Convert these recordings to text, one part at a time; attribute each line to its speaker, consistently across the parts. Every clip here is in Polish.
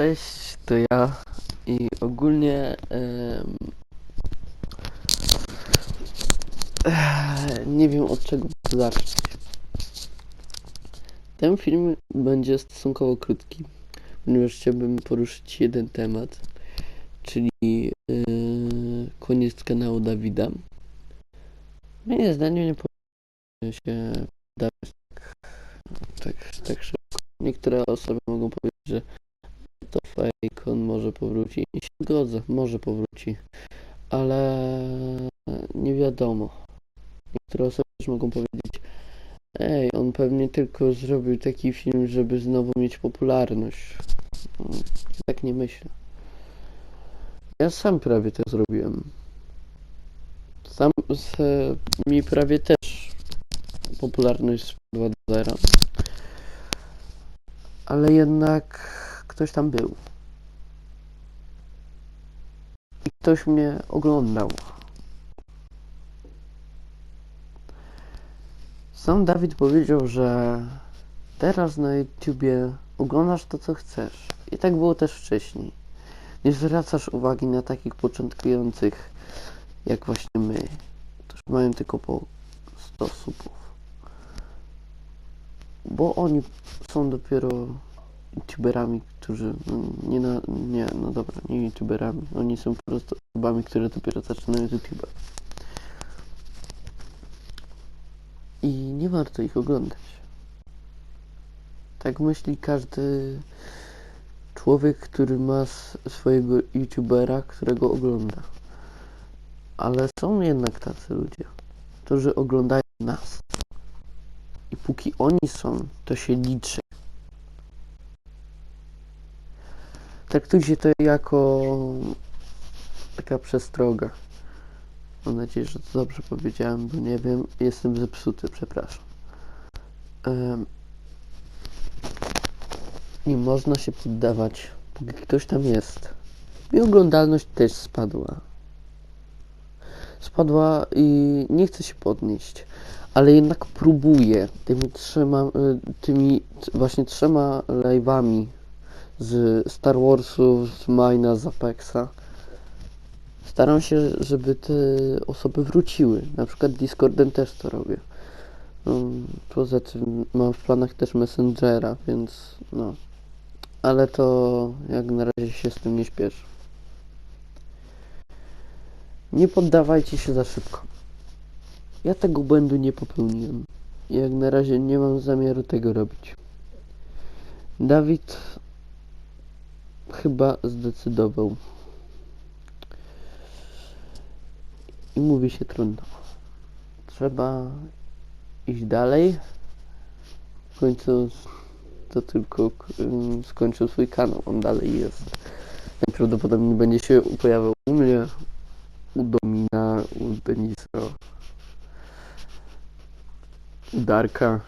Speaker 1: Cześć, to ja i ogólnie eh, nie wiem od czego zacząć. Ten film będzie stosunkowo krótki, ponieważ chciałbym poruszyć jeden temat, czyli yy, koniec kanału Dawida. Moim zdaniem nie powinno się dawać tak, tak, tak szybko. Niektóre osoby mogą powiedzieć, że to fake, on może powróci. I się zgodzę, może powróci. Ale nie wiadomo. Niektóre osoby też mogą powiedzieć, ej, on pewnie tylko zrobił taki film, żeby znowu mieć popularność. Mm, Tak nie myślę. Ja sam prawie to zrobiłem. Sam se, mi prawie też popularność spadła do zera. Ale jednak ktoś tam był. I ktoś mnie oglądał. Sam Dawid powiedział, że teraz na YouTubie oglądasz to, co chcesz. I tak było też wcześniej. Nie zwracasz uwagi na takich początkujących, jak właśnie my, którzy mają tylko po 100 subów. Bo oni są dopiero youtuberami, którzy no, nie na, nie, no dobra, nie youtuberami, oni są po prostu osobami, które dopiero zaczynają YouTube. I nie warto ich oglądać. Tak myśli każdy człowiek, który ma swojego youtubera, którego ogląda. Ale są jednak tacy ludzie, którzy oglądają nas. I póki oni są, to się liczy. Traktujcie to jako taka przestroga. Mam nadzieję, że to dobrze powiedziałem, bo nie wiem, jestem zepsuty, przepraszam. Em, nie można się poddawać, póki ktoś tam jest. I oglądalność też spadła. Spadła i nie chce się podnieść, ale jednak próbuję tymi trzema, y, tymi właśnie trzema live'ami z Star Warsów, z Mina, z Apexa. Staram się, żeby te osoby wróciły. Na przykład Discordem też to robię. No, poza tym mam w planach też Messengera, więc no. Ale to jak na razie się z tym nie śpieszę. Nie poddawajcie się za szybko. Ja tego błędu nie popełniłem. Jak na razie nie mam zamiaru tego robić. Dawid chyba zdecydował. I mówi się trudno. Trzeba iść dalej. W końcu to tylko skończył swój kanał. On dalej jest. Najprawdopodobniej będzie się pojawiał u mnie, u Domina, u Denisa, u Darka.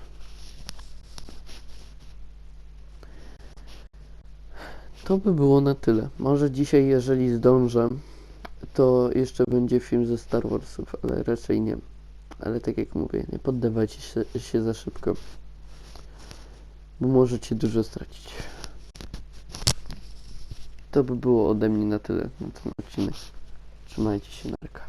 Speaker 1: To by było na tyle. Może dzisiaj, jeżeli zdążę, to jeszcze będzie film ze Star Warsów, ale raczej nie. Ale tak jak mówię, nie poddawajcie się, się za szybko, bo możecie dużo stracić. To by było ode mnie na tyle na ten odcinek. Trzymajcie się, narka.